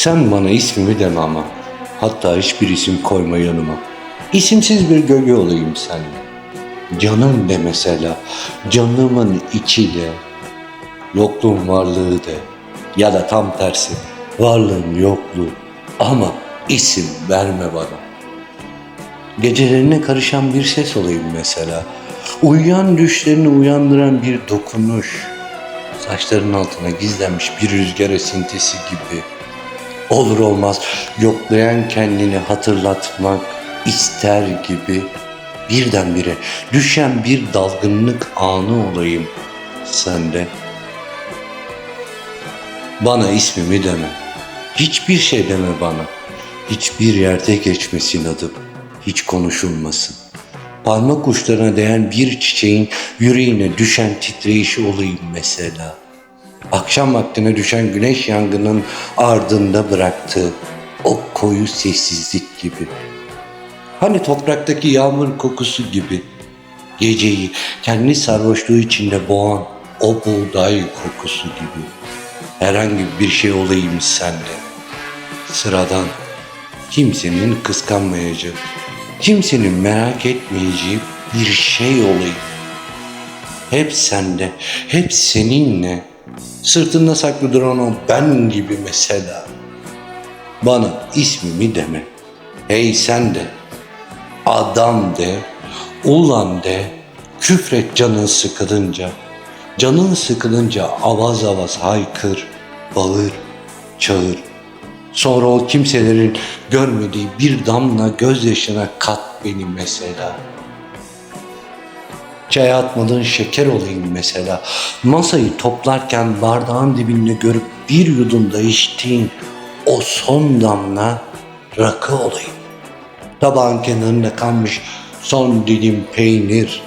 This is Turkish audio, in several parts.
Sen bana ismimi deme ama. Hatta hiçbir isim koyma yanıma. İsimsiz bir gölge olayım seninle. Canım de mesela. Canımın içi de. Yokluğun varlığı de. Ya da tam tersi. Varlığın yokluğu. Ama isim verme bana. Gecelerine karışan bir ses olayım mesela. Uyuyan düşlerini uyandıran bir dokunuş. Saçların altına gizlenmiş bir rüzgar esintisi gibi. Olur olmaz yoklayan kendini hatırlatmak ister gibi. Birdenbire düşen bir dalgınlık anı olayım sende. Bana ismimi deme. Hiçbir şey deme bana. Hiçbir yerde geçmesin adım. Hiç konuşulmasın. Parmak uçlarına değen bir çiçeğin yüreğine düşen titreyişi olayım mesela. Akşam vaktine düşen güneş yangının ardında bıraktığı o koyu sessizlik gibi. Hani topraktaki yağmur kokusu gibi. Geceyi kendi sarhoşluğu içinde boğan o buğday kokusu gibi. Herhangi bir şey olayım sende. Sıradan, kimsenin kıskanmayacağı, kimsenin merak etmeyeceği bir şey olayım. Hep sende, hep seninle. Sırtında saklı duran o ben gibi mesela. Bana ismimi deme. Hey sen de, adam de, ulan de, küfret canın sıkılınca. Canın sıkılınca avaz avaz haykır, bağır, çağır. Sonra o kimselerin görmediği bir damla gözyaşına kat beni mesela. Çay atmadığın şeker olayım mesela. Masayı toplarken bardağın dibinde görüp bir yudumda içtiğin o son damla rakı olayım. Tabağın kenarında kalmış son dilim peynir.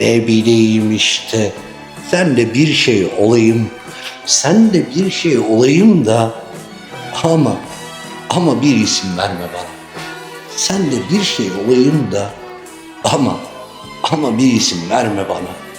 Ne bileyim işte. Sen de bir şey olayım. Sen de bir şey olayım da ama ama bir isim verme bana. Sen de bir şey olayım da ama ama bir isim verme bana.